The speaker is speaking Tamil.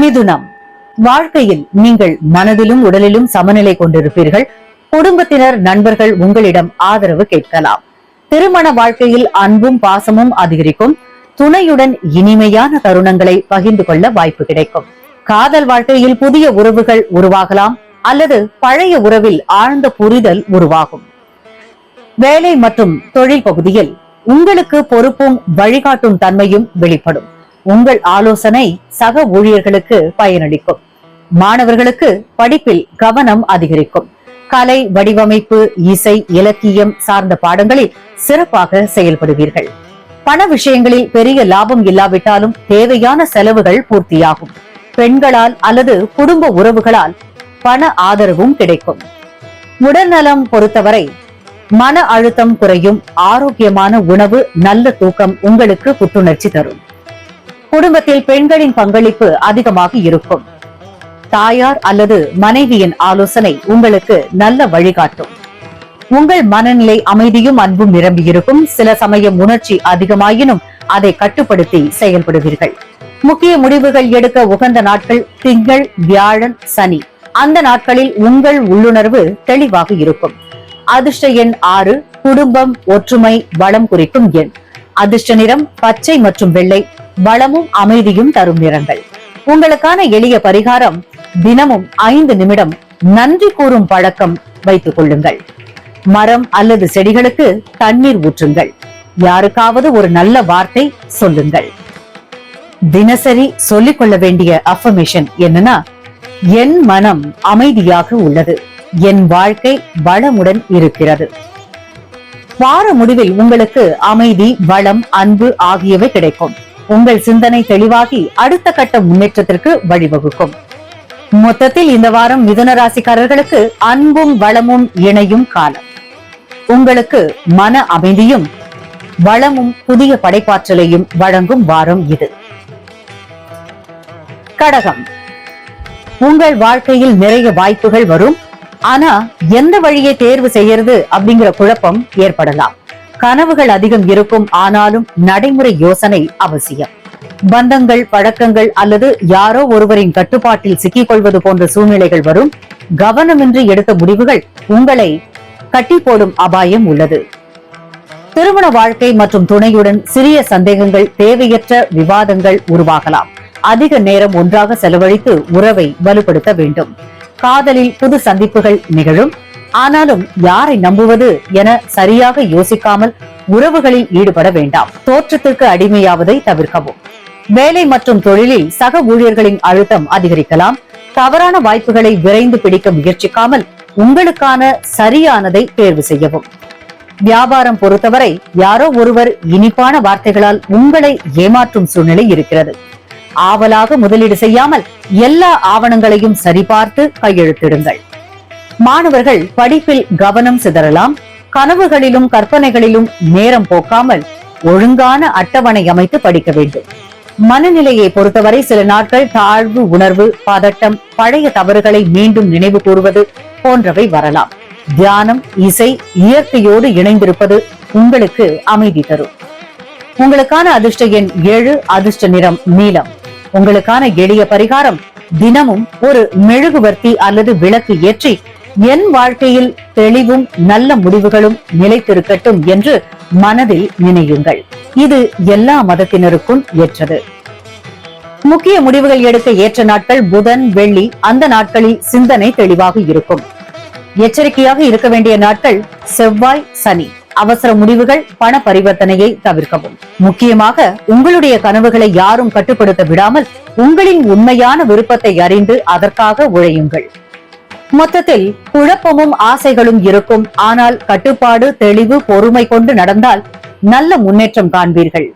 மிதுனம். வாழ்க்கையில் நீங்கள் மனதிலும் உடலிலும் சமநிலை கொண்டிருப்பீர்கள். குடும்பத்தினர் நண்பர்கள் உங்களிடம் ஆதரவு கேட்கலாம். திருமண வாழ்க்கையில் அன்பும் பாசமும் அதிகரிக்கும். துணையுடன் இனிமையான தருணங்களை பகிர்ந்து கொள்ள வாய்ப்பு கிடைக்கும். காதல் வாழ்க்கையில் புதிய உறவுகள் உருவாகலாம் அல்லது பழைய உறவில் ஆழ்ந்த புரிதல் உருவாகும். வேலை மற்றும் தொழில் பகுதியில் உங்களுக்கு பொறுப்பும் வழிகாட்டும் தன்மையும் வெளிப்படும். உங்கள் ஆலோசனை சக ஊழியர்களுக்கு பயனளிக்கும். மாணவர்களுக்கு படிப்பில் கவனம் அதிகரிக்கும். கலை வடிவமைப்பு இசை இலக்கியம் சார்ந்த பாடங்களில் சிறப்பாக செயல்படுவீர்கள். பண விஷயங்களில் பெரிய லாபம் இல்லாவிட்டாலும் தேவையான செலவுகள் பூர்த்தியாகும். பெண்களால் அல்லது குடும்ப உறவுகளால் பண ஆதரவும் கிடைக்கும். உடல்நலம் பொறுத்தவரை மன அழுத்தம் குறையும் ஆரோக்கியமான உணவு நல்ல தூக்கம் உங்களுக்கு புத்துணர்ச்சி தரும். குடும்பத்தில் பெண்களின் பங்களிப்பு அதிகமாக இருக்கும். தாயார் அல்லது மனைவியின் ஆலோசனை உங்களுக்கு நல்ல வழிகாட்டும். உங்கள் மனநிலை அமைதியும் அன்பும் நிரம்பியிருக்கும். சில சமயம் உணர்ச்சி அதிகமாயினும் அதை கட்டுப்படுத்தி செயல்படுவீர்கள். முக்கிய முடிவுகள் எடுக்க உகந்த நாட்கள் திங்கள் வியாழன் சனி. அந்த நாட்களில் உங்கள் உள்ளுணர்வு தெளிவாக இருக்கும். அதிர்ஷ்ட எண் ஆறு குடும்பம் ஒற்றுமை வளம் குறிக்கும் எண். அதிர்ஷ்ட நிறம் பச்சை மற்றும் வெள்ளை. வளமும் அமைதியும் தரும் நிறங்கள். உங்களுக்கான எளிய பரிகாரம் தினமும் ஐந்து நிமிடம் நன்றி கூறும் பழக்கம் வைத்துக் கொள்ளுங்கள். மரம் அல்லது செடிகளுக்கு தண்ணீர் ஊற்றுங்கள். யாருக்காவது ஒரு நல்ல வார்த்தை சொல்லுங்கள். தினசரி சொல்லிக் கொள்ள வேண்டிய அஃபர்மேஷன் என்னன்னா என் மனம் அமைதியாக உள்ளது. என் வாழ்க்கை வளமுடன் இருக்கிறது. வார முடிவில் உங்களுக்கு அமைதி வளம் அன்பு ஆகியவை கிடைக்கும். உங்கள் சிந்தனை தெளிவாகி அடுத்த கட்ட முன்னேற்றத்திற்கு வழிவகுக்கும். மொத்தத்தில் இந்த வாரம் மிதுன ராசிக்காரர்களுக்கு அன்பும் வளமும் இணையும் காலம். உங்களுக்கு மன அமைதியும் வளமும் புதிய படைப்பாற்றலையும் வழங்கும் வாரம் இது. கடகம். உங்கள் வாழ்க்கையில் நிறைய வாய்ப்புகள் வரும். ஆனா எந்த வழியை தேர்வு செய்யறது அப்படிங்கிற குழப்பம் ஏற்படலாம். கனவுகள் அதிகம் இருக்கும் ஆனாலும் நடைமுறை யோசனை அவசியம். பந்தங்கள் பழக்கங்கள் அல்லது யாரோ ஒருவரின் கட்டுப்பாட்டில் சிக்கிக் கொள்வது போன்ற சூழ்நிலைகள் வரும். கவனமின்றி எடுத்த முடிவுகள் உங்களை கட்டி போடும் அபாயம் உள்ளது. திருமண வாழ்க்கை மற்றும் துணையுடன் சிறிய சந்தேகங்கள் தேவையற்ற விவாதங்கள் உருவாகலாம். அதிக நேரம் ஒன்றாக செலவழித்து உறவை வலுப்படுத்த வேண்டும். காதலில் புது சந்திப்புகள் நிகழும். ஆனாலும் யாரை நம்புவது என சரியாக யோசிக்காமல் உறவுகளில் ஈடுபட வேண்டாம். தோற்றத்திற்கு அடிமையாவதை தவிர்க்கவும். வேலை மற்றும் தொழிலில் சக ஊழியர்களின் அழுத்தம் அதிகரிக்கலாம். தவறான வாய்ப்புகளை விரைந்து பிடிக்க முயற்சிக்காமல் உங்களுக்கான சரியானதை தேர்வு செய்யவும். வியாபாரம் பொறுத்தவரை யாரோ ஒருவர் இனிப்பான வார்த்தைகளால் உங்களை ஏமாற்றும் சூழ்நிலை இருக்கிறது. ஆவலாக முதலீடு செய்யாமல் எல்லா ஆவணங்களையும் சரிபார்த்து கையெழுத்திடுங்கள். மாணவர்கள் படிப்பில் கவனம் சிதறலாம் கனவுகளிலும் கற்பனைகளிலும் நேரம் போக்காமல் ஒழுங்கான அட்டவணை அமைத்து படிக்க வேண்டும். மனநிலையை பொறுத்தவரை சில நாட்கள் தாழ்வு உணர்வு பதட்டம் பழைய தவறுகளை மீண்டும் நினைவு கூறுவது போன்றவை வரலாம். தியானம் இசை இயற்கையோடு இணைந்திருப்பது உங்களுக்கு அமைதி தரும். உங்களுக்கான அதிர்ஷ்ட எண் ஏழு அதிர்ஷ்ட நிறம் நீலம். உங்களுக்கான எளிய பரிகாரம் தினமும் ஒரு மெழுகுவர்த்தி அல்லது விளக்கு ஏற்றி என் வாழ்க்கையில் தெளிவும் நல்ல முடிவுகளும் நிலைத்திருக்கட்டும் என்று மனதில் நினையுங்கள். இது எல்லா மதத்தினருக்கும் ஏற்றது. முக்கிய முடிவுகள் எடுக்க ஏற்ற நாட்கள் புதன் வெள்ளி அந்த நாட்களில் சிந்தனை தெளிவாக இருக்கும். எச்சரிக்கையாக இருக்க வேண்டிய நாட்கள் செவ்வாய் சனி. அவசர முடிவுகள் பண பரிவர்த்தனையை தவிர்க்கவும். முக்கியமாக உங்களுடைய கனவுகளை யாரும் கட்டுப்படுத்த விடாமல் உங்களின் உண்மையான விருப்பத்தை அறிந்து அதற்காக உழையுங்கள். மொத்தத்தில் குழப்பமும் ஆசைகளும் இருக்கும். ஆனால் கட்டுப்பாடு தெளிவு பொறுமை கொண்டு நடந்தால் நல்ல முன்னேற்றம் காண்பீர்கள்.